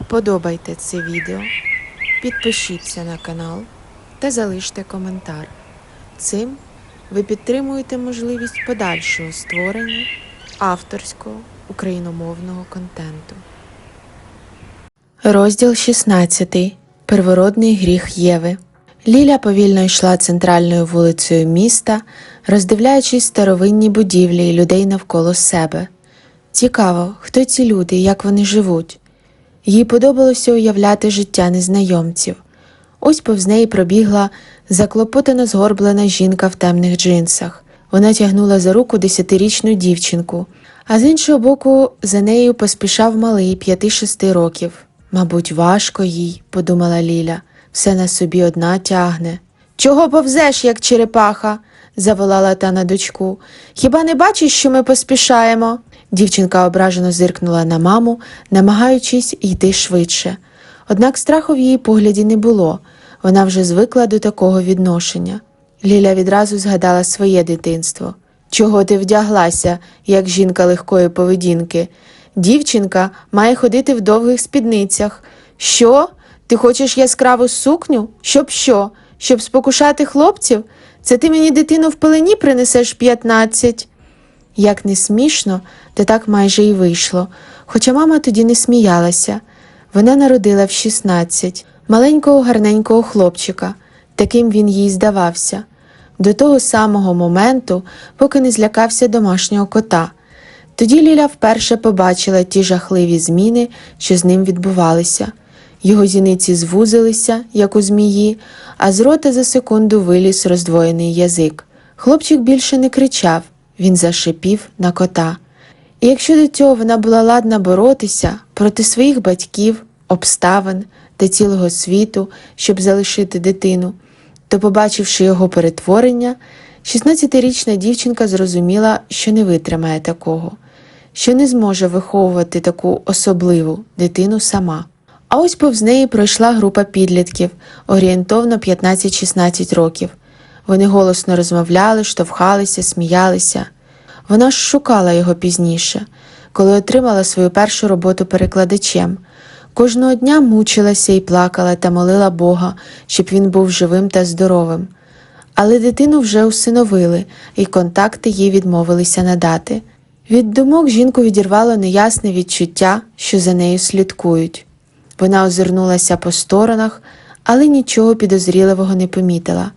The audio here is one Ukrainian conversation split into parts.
Вподобайте це відео, підпишіться на канал та залиште коментар. Цим ви підтримуєте можливість подальшого створення авторського україномовного контенту. Розділ 16. Первородний гріх Єви. Ліля повільно йшла центральною вулицею міста, роздивляючись старовинні будівлі і людей навколо себе. Цікаво, хто ці люди як вони живуть. Їй подобалося уявляти життя незнайомців. Ось повз неї пробігла заклопотано згорблена жінка в темних джинсах. Вона тягнула за руку десятирічну дівчинку, а з іншого боку за нею поспішав малий п'яти-шести років. Мабуть, важко їй, подумала Ліля, все на собі одна тягне. Чого повзеш, як черепаха? заволала та на дочку. Хіба не бачиш, що ми поспішаємо? Дівчинка ображено зиркнула на маму, намагаючись йти швидше. Однак страху в її погляді не було, вона вже звикла до такого відношення. Ліля відразу згадала своє дитинство. Чого ти вдяглася, як жінка легкої поведінки? Дівчинка має ходити в довгих спідницях. Що? Ти хочеш яскраву сукню? Щоб що? Щоб спокушати хлопців? Це ти мені дитину в пелені принесеш п'ятнадцять. Як не смішно, то так майже й вийшло. Хоча мама тоді не сміялася. Вона народила в 16 маленького гарненького хлопчика, таким він їй здавався, до того самого моменту, поки не злякався домашнього кота. Тоді Ліля вперше побачила ті жахливі зміни, що з ним відбувалися. Його зіниці звузилися, як у змії, а з рота за секунду виліз роздвоєний язик. Хлопчик більше не кричав, він зашипів на кота. І якщо до цього вона була ладна боротися проти своїх батьків, обставин та цілого світу, щоб залишити дитину, то, побачивши його перетворення, 16-річна дівчинка зрозуміла, що не витримає такого, що не зможе виховувати таку особливу дитину сама. А ось повз неї пройшла група підлітків, орієнтовно 15-16 років. Вони голосно розмовляли, штовхалися, сміялися. Вона ж шукала його пізніше, коли отримала свою першу роботу перекладачем. Кожного дня мучилася і плакала та молила Бога, щоб він був живим та здоровим. Але дитину вже усиновили, і контакти їй відмовилися надати. Від думок жінку відірвало неясне відчуття, що за нею слідкують. Вона озирнулася по сторонах, але нічого підозріливого не помітила.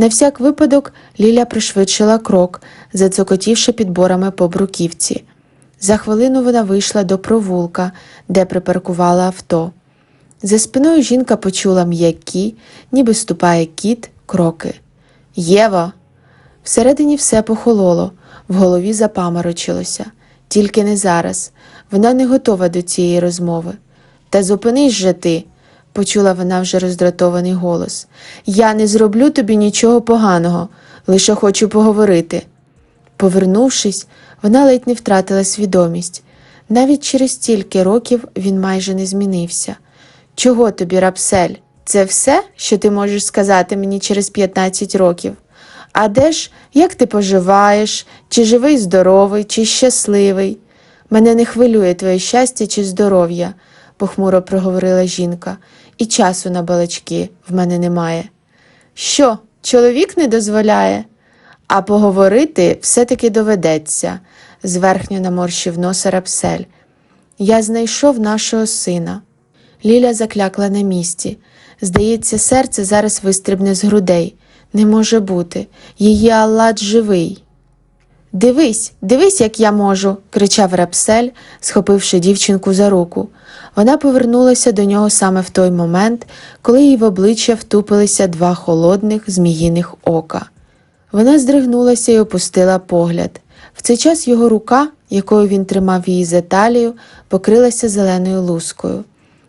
На всяк випадок Ліля пришвидшила крок, зацокотівши підборами по бруківці. За хвилину вона вийшла до провулка, де припаркувала авто. За спиною жінка почула м'які, ніби ступає кіт, кроки. Єва! Всередині все похололо, в голові запаморочилося. Тільки не зараз. Вона не готова до цієї розмови. Та зупинись же ти, почула вона вже роздратований голос. Я не зроблю тобі нічого поганого, лише хочу поговорити. Повернувшись, вона ледь не втратила свідомість. Навіть через стільки років він майже не змінився. Чого тобі, рапсель? Це все, що ти можеш сказати мені через 15 років? А де ж, як ти поживаєш, чи живий, здоровий, чи щасливий? Мене не хвилює твоє щастя чи здоров'я, похмуро проговорила жінка, і часу на балачки в мене немає. Що, чоловік не дозволяє? А поговорити все-таки доведеться, зверхньо наморщив носа рапсель. Я знайшов нашого сина. Ліля заклякла на місці. Здається, серце зараз вистрибне з грудей. Не може бути. Її Аллат живий. Дивись, дивись, як я можу, кричав рапсель, схопивши дівчинку за руку. Вона повернулася до нього саме в той момент, коли їй в обличчя втупилися два холодних зміїних ока. Вона здригнулася і опустила погляд. В цей час його рука, якою він тримав її за талію, покрилася зеленою лускою.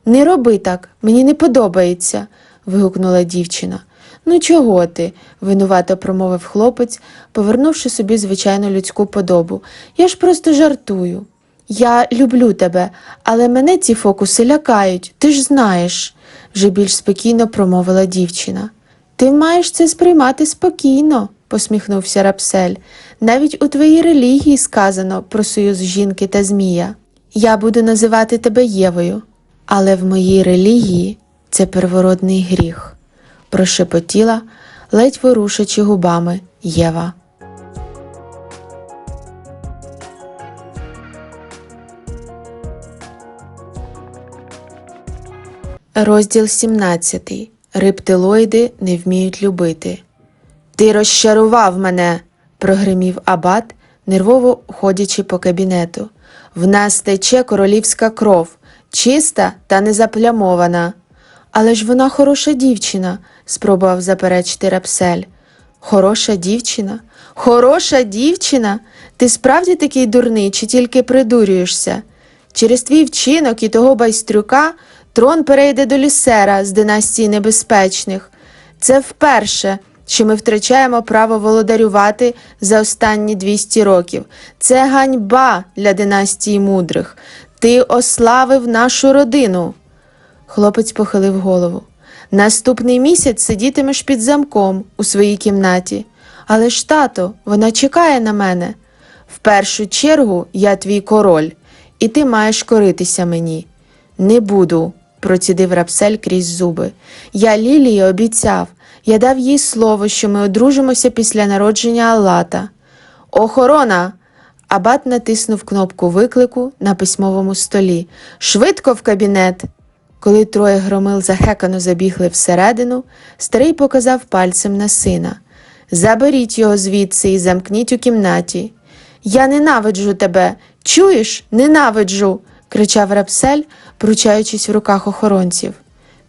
Не роби так, мені не подобається. вигукнула дівчина. Ну, чого ти? винувато промовив хлопець, повернувши собі звичайну людську подобу. Я ж просто жартую. Я люблю тебе, але мене ці фокуси лякають, ти ж знаєш, вже більш спокійно промовила дівчина. Ти маєш це сприймати спокійно, посміхнувся рапсель. Навіть у твоїй релігії сказано про союз жінки та змія. Я буду називати тебе Євою. Але в моїй релігії це первородний гріх, прошепотіла, ледь ворушачи губами Єва. Розділ 17. Рептилоїди не вміють любити. Ти розчарував мене, прогримів абат, нервово ходячи по кабінету. В нас тече королівська кров, чиста та незаплямована. Але ж вона хороша дівчина, спробував заперечити Рапсель. Хороша дівчина? Хороша дівчина? Ти справді такий дурний, чи тільки придурюєшся? Через твій вчинок і того байстрюка трон перейде до лісера з династії небезпечних. Це вперше, що ми втрачаємо право володарювати за останні 200 років. Це ганьба для династії мудрих. Ти ославив нашу родину. Хлопець похилив голову. Наступний місяць сидітимеш під замком у своїй кімнаті. Але ж, тато, вона чекає на мене. В першу чергу я твій король, і ти маєш коритися мені. Не буду, процідив рапсель крізь зуби. Я Лілії обіцяв, я дав їй слово, що ми одружимося після народження Аллата. Охорона! Абат натиснув кнопку виклику на письмовому столі. Швидко в кабінет. Коли троє громил захекано забігли всередину, старий показав пальцем на сина. Заберіть його звідси і замкніть у кімнаті. Я ненавиджу тебе. Чуєш? Ненавиджу. кричав рапсель, пручаючись в руках охоронців.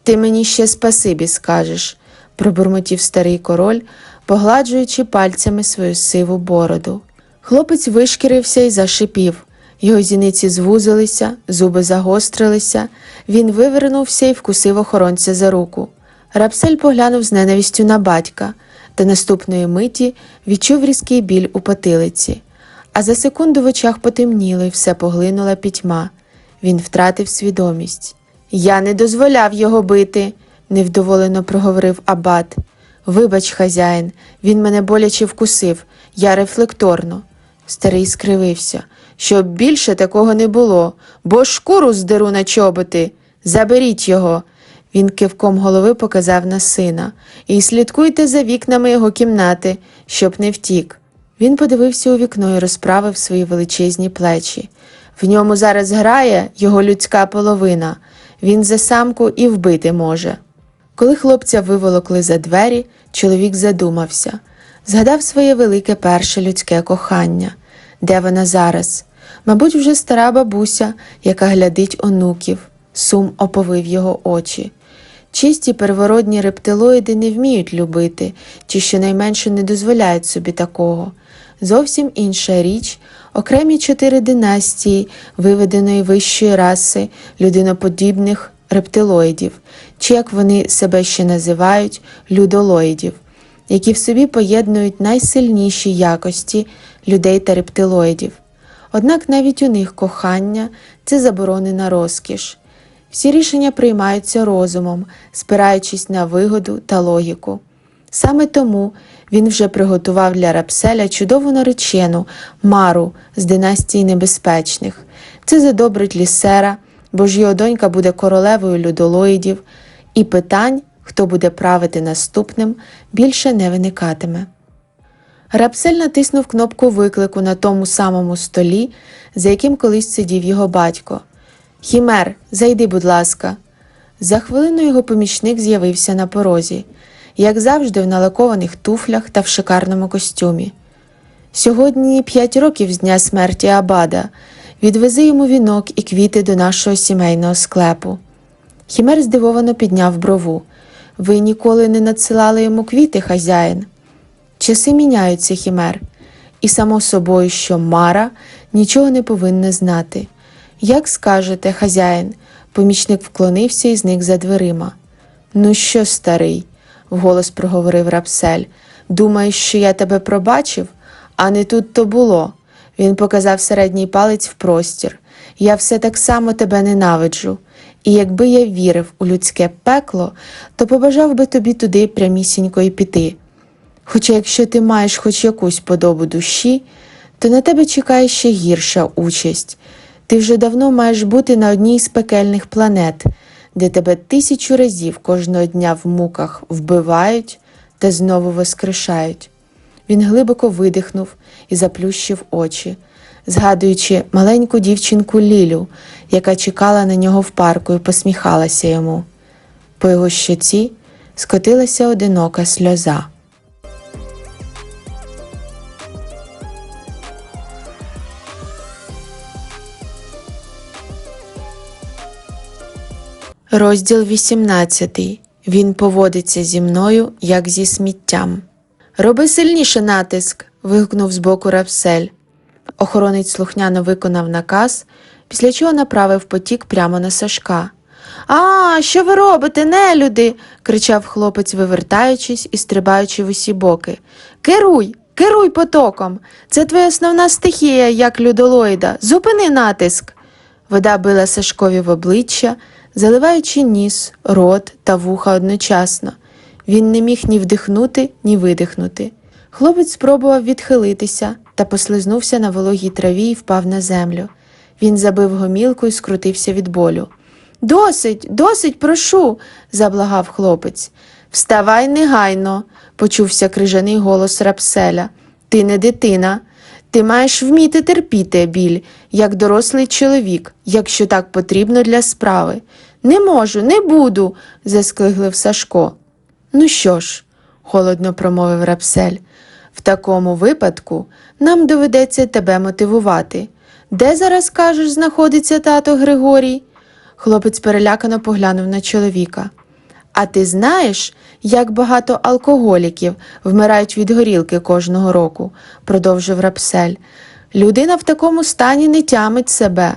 Ти мені ще спасибі скажеш, пробурмотів старий король, погладжуючи пальцями свою сиву бороду. Хлопець вишкірився і зашипів. Його зіниці звузилися, зуби загострилися. Він вивернувся і вкусив охоронця за руку. Рапсель поглянув з ненавістю на батька, та наступної миті відчув різкий біль у потилиці. А за секунду в очах потемніло і все поглинула пітьма. Він втратив свідомість. Я не дозволяв його бити, невдоволено проговорив абат. Вибач, хазяїн, він мене боляче вкусив, я рефлекторно. Старий скривився. Щоб більше такого не було, бо шкуру здеру на чоботи. Заберіть його. Він кивком голови показав на сина. І слідкуйте за вікнами його кімнати, щоб не втік. Він подивився у вікно і розправив свої величезні плечі. В ньому зараз грає його людська половина. Він за самку і вбити може. Коли хлопця виволокли за двері, чоловік задумався, згадав своє велике перше людське кохання. Де вона зараз? Мабуть, вже стара бабуся, яка глядить онуків. Сум оповив його очі. Чисті первородні рептилоїди не вміють любити, чи щонайменше не дозволяють собі такого. Зовсім інша річ окремі чотири династії виведеної вищої раси людиноподібних рептилоїдів, чи як вони себе ще називають, людолоїдів, які в собі поєднують найсильніші якості людей та рептилоїдів. Однак навіть у них кохання це заборонена розкіш. Всі рішення приймаються розумом, спираючись на вигоду та логіку. Саме тому він вже приготував для рапселя чудову наречену Мару з династії небезпечних. Це задобрить лісера, бо ж його донька буде королевою людолоїдів, і питань, хто буде правити наступним, більше не виникатиме. Рапсель натиснув кнопку виклику на тому самому столі, за яким колись сидів його батько. Хімер, зайди, будь ласка. За хвилину його помічник з'явився на порозі, як завжди, в налакованих туфлях та в шикарному костюмі. Сьогодні п'ять років з дня смерті Абада. Відвези йому вінок і квіти до нашого сімейного склепу. Хімер здивовано підняв брову. Ви ніколи не надсилали йому квіти, хазяїн. Часи міняються, Хімер, і само собою, що Мара нічого не повинна знати. Як скажете, хазяїн, помічник вклонився і зник за дверима. Ну що, старий, вголос проговорив рапсель, думаєш, що я тебе пробачив? А не тут то було. Він показав середній палець в простір. Я все так само тебе ненавиджу. І якби я вірив у людське пекло, то побажав би тобі туди прямісінько й піти. Хоча якщо ти маєш хоч якусь подобу душі, то на тебе чекає ще гірша участь. Ти вже давно маєш бути на одній з пекельних планет, де тебе тисячу разів кожного дня в муках вбивають та знову воскрешають. Він глибоко видихнув і заплющив очі, згадуючи маленьку дівчинку Лілю, яка чекала на нього в парку і посміхалася йому. По його щоці скотилася одинока сльоза. Розділ 18. Він поводиться зі мною, як зі сміттям. Роби сильніше натиск. вигукнув збоку Рапсель. Охоронець слухняно виконав наказ, після чого направив потік прямо на Сашка. А, що ви робите, нелюди? кричав хлопець, вивертаючись і стрибаючи в усі боки. Керуй, керуй потоком. Це твоя основна стихія, як людолоїда. Зупини натиск. Вода била Сашкові в обличчя, заливаючи ніс, рот та вуха одночасно. Він не міг ні вдихнути, ні видихнути. Хлопець спробував відхилитися та послизнувся на вологій траві і впав на землю. Він забив гомілку і скрутився від болю. Досить, досить, прошу, заблагав хлопець. Вставай негайно, почувся крижаний голос рапселя. Ти не дитина. Ти маєш вміти терпіти біль, як дорослий чоловік, якщо так потрібно для справи. Не можу, не буду, заскиглив Сашко. Ну що ж, холодно промовив рапсель, в такому випадку нам доведеться тебе мотивувати. Де зараз, кажеш, знаходиться тато Григорій? Хлопець перелякано поглянув на чоловіка. А ти знаєш, як багато алкоголіків вмирають від горілки кожного року, продовжив рапсель. Людина в такому стані не тямить себе.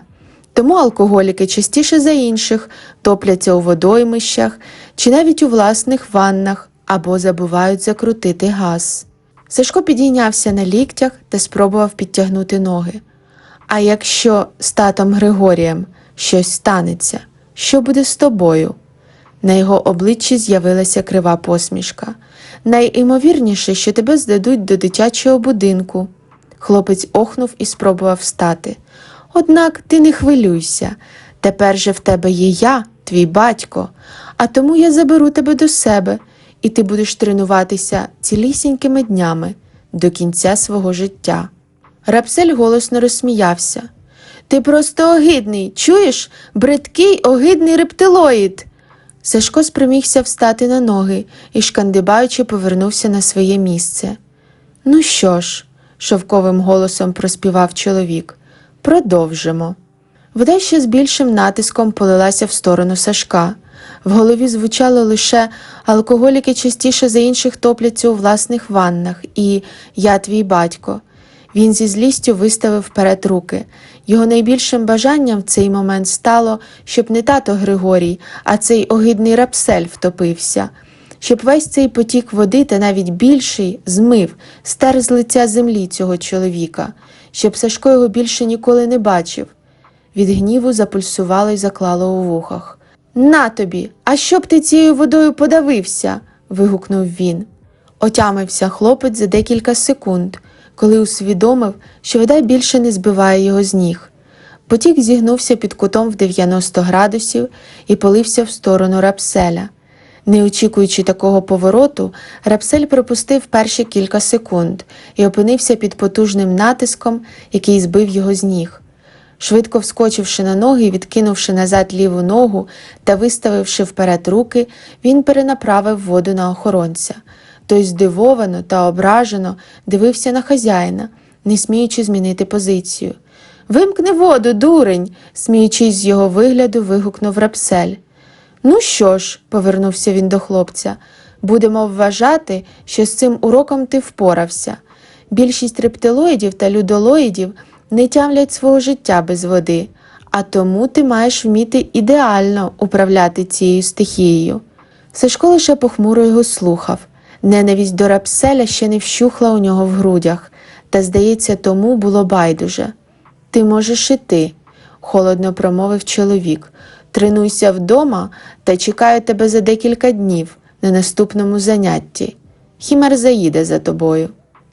Тому алкоголіки частіше за інших топляться у водоймищах чи навіть у власних ваннах або забувають закрутити газ. Сашко підійнявся на ліктях та спробував підтягнути ноги. А якщо з татом Григорієм щось станеться, що буде з тобою? На його обличчі з'явилася крива посмішка. Найімовірніше, що тебе здадуть до дитячого будинку. Хлопець охнув і спробував встати. Однак ти не хвилюйся. Тепер же в тебе є я, твій батько, а тому я заберу тебе до себе, і ти будеш тренуватися цілісінькими днями до кінця свого життя. Рапсель голосно розсміявся. Ти просто огидний, чуєш? Бридкий огидний рептилоїд. Сашко спромігся встати на ноги і, шкандибаючи, повернувся на своє місце. Ну що ж, шовковим голосом проспівав чоловік, продовжимо. Вода ще з більшим натиском полилася в сторону Сашка. В голові звучало лише алкоголіки частіше за інших топляться у власних ваннах і я твій батько. Він зі злістю виставив вперед руки. Його найбільшим бажанням в цей момент стало, щоб не тато Григорій, а цей огидний рапсель втопився, щоб весь цей потік води та навіть більший змив, стер з лиця землі цього чоловіка, щоб Сашко його більше ніколи не бачив. Від гніву запульсувало й заклало у вухах. На тобі, а щоб ти цією водою подавився. вигукнув він. Отямився хлопець за декілька секунд, коли усвідомив, що вода більше не збиває його з ніг. Потік зігнувся під кутом в 90 градусів і полився в сторону рапселя. Не очікуючи такого повороту, рапсель пропустив перші кілька секунд і опинився під потужним натиском, який збив його з ніг. Швидко вскочивши на ноги відкинувши назад ліву ногу та виставивши вперед руки, він перенаправив воду на охоронця. Той здивовано та ображено дивився на хазяїна, не сміючи змінити позицію. Вимкни воду, дурень, сміючись з його вигляду, вигукнув рапсель. Ну що ж, повернувся він до хлопця, будемо вважати, що з цим уроком ти впорався. Більшість рептилоїдів та людолоїдів не тямлять свого життя без води, а тому ти маєш вміти ідеально управляти цією стихією. Сашко лише похмуро його слухав. Ненависть до рапселя ще не вщухла у нього в грудях, та, здається, тому було байдуже. Ти можеш іти, холодно промовив чоловік. Тренуйся вдома та чекаю тебе за декілька днів на наступному занятті. Хімер заїде за тобою.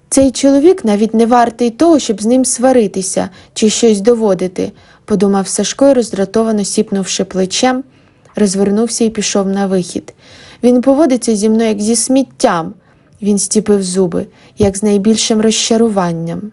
Цей чоловік навіть не вартий того, щоб з ним сваритися чи щось доводити, подумав Сашко і роздратовано сіпнувши плечем, розвернувся і пішов на вихід. Він поводиться зі мною як зі сміттям. Він стіпив зуби, як з найбільшим розчаруванням.